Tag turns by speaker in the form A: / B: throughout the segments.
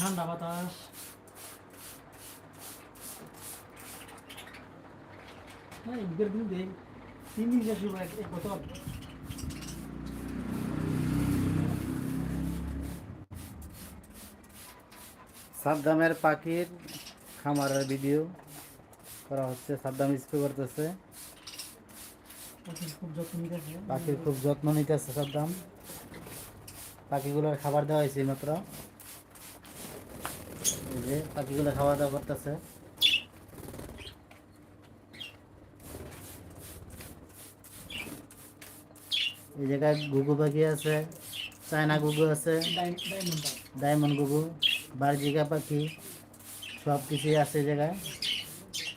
A: ঠান্ডা বাতাস। হ্যাঁ ঈদের দিন দেখ তিন দিন শেষ হইব এক এক বছর।
B: সাদ্দামের পাখির খামারের ভিডিও করা হচ্ছে সাদ্দাম স্প্রে করতেছে।
A: পাখির খুব যত্ন নিতেছে
B: পাখির খুব যত্ন নিতেছে সাদ্দাম। পাখিগুলোর খাবার দেওয়া হয়েছে মাত্র। এই যে পাখিগুলো খাওয়া দাওয়া করতেছে। এই জায়গায় গুগু পাখি আছে, চায়না গুগু আছে,
A: ডায়মন্ড
B: গুগু, বার্জিকা পাখি সব কিছুই আছে এই জায়গায়।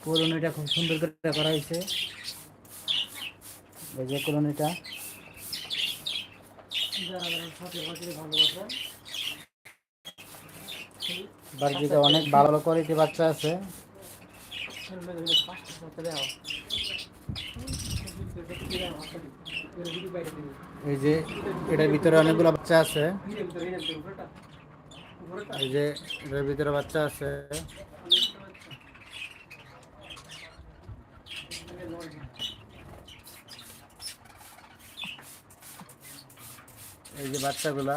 B: কলোনিটা খুব সুন্দর করে করা হয়েছে। কলোনিটা।
A: যারা
B: বার্জিকা অনেক ভালো কোয়ালিটি বাচ্চা আছে। এই যে এটার ভিতরে অনেকগুলো বাচ্চা আছে। এই যে এটার ভিতরে বাচ্চা আছে। এই যে বাচ্চাগুলা।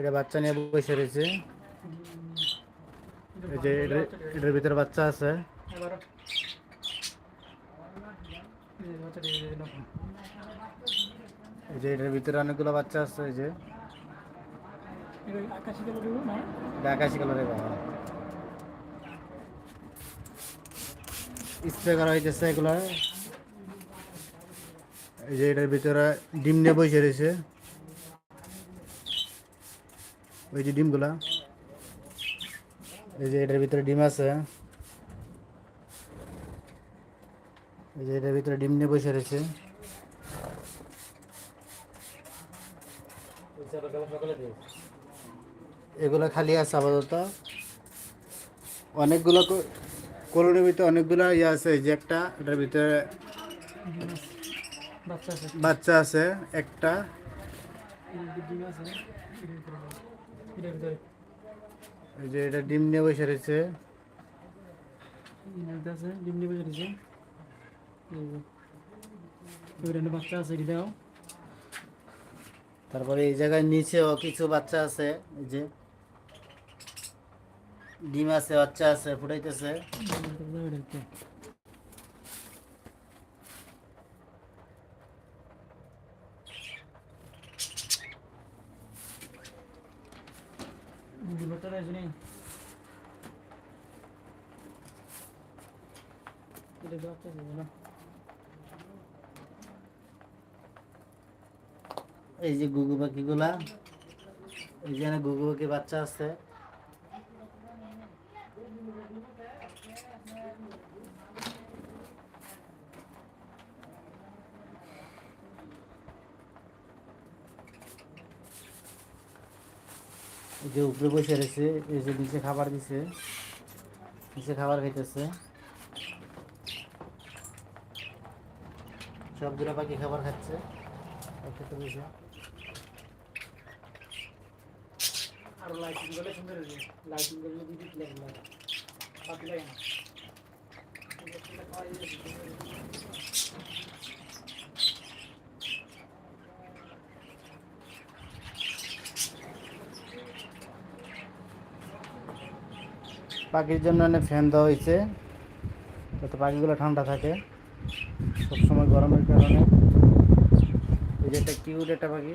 B: এটা বাচ্চা নিয়ে বসে রয়েছে। এই যে এটার- ভিতরে বাচ্চা আছে।
A: এই যে
B: এটার ভিতরে অনেকগুলো বাচ্চা আছে, এই যে।
A: আকাশি
B: কালারের বাবা। করা হইতেছে এগুলো। এই যে এটার ভিতরে ডিম নিয়ে বসে রয়েছে। ওই যে ডিমগুলা এই যে এটার ভিতরে ডিম আছে এই যে এটার ভিতরে ডিম নিয়ে বসে রয়েছে। এগুলো খালি আছে আপাতত। অনেকগুলো কলোনির ভিতরে অনেকগুলো ইয়ে আছে এই যে একটা এটার ভিতরে
A: বাচ্চা আছে
B: একটা।
A: এই যে
B: এটা ডিম নিয়ে বসে রয়েছে।
A: ডিম নিয়ে বসে বাচ্চা আছে এটি
B: তারপরে এই জায়গায় নিচেও কিছু বাচ্চা আছে এই যে। ডিম আছে বাচ্চা আছে ফুটাইতেছে।
A: রয়েছে নেই এটা
B: এই যে গুগু পাখিগুলা এই যে গুগু পাখি বাচ্চা আছে। যে উপরে বসে রয়েছে, এই যে নিচে খাবার দিছে, নিচে খাবার খাইতেছে। সব সবগুলো পাখি খাবার খাচ্ছে। আর
A: লাইটিং সুন্দর লাইটিং লাগে। লাগে না।
B: পাখির জন্য অনেক ফ্যান দেওয়া হয়েছে, যাতে পাখিগুলো ঠান্ডা থাকে। সবসময় গরমের কারণে। এই যে একটা কিউট একটা পাখি।